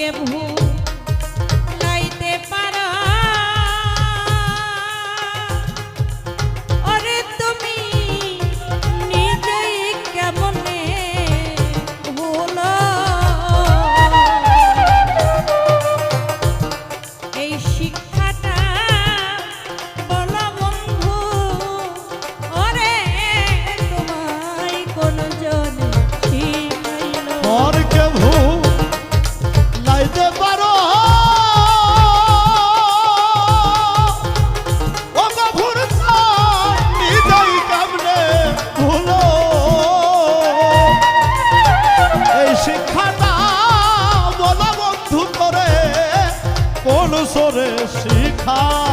কে কোন সরে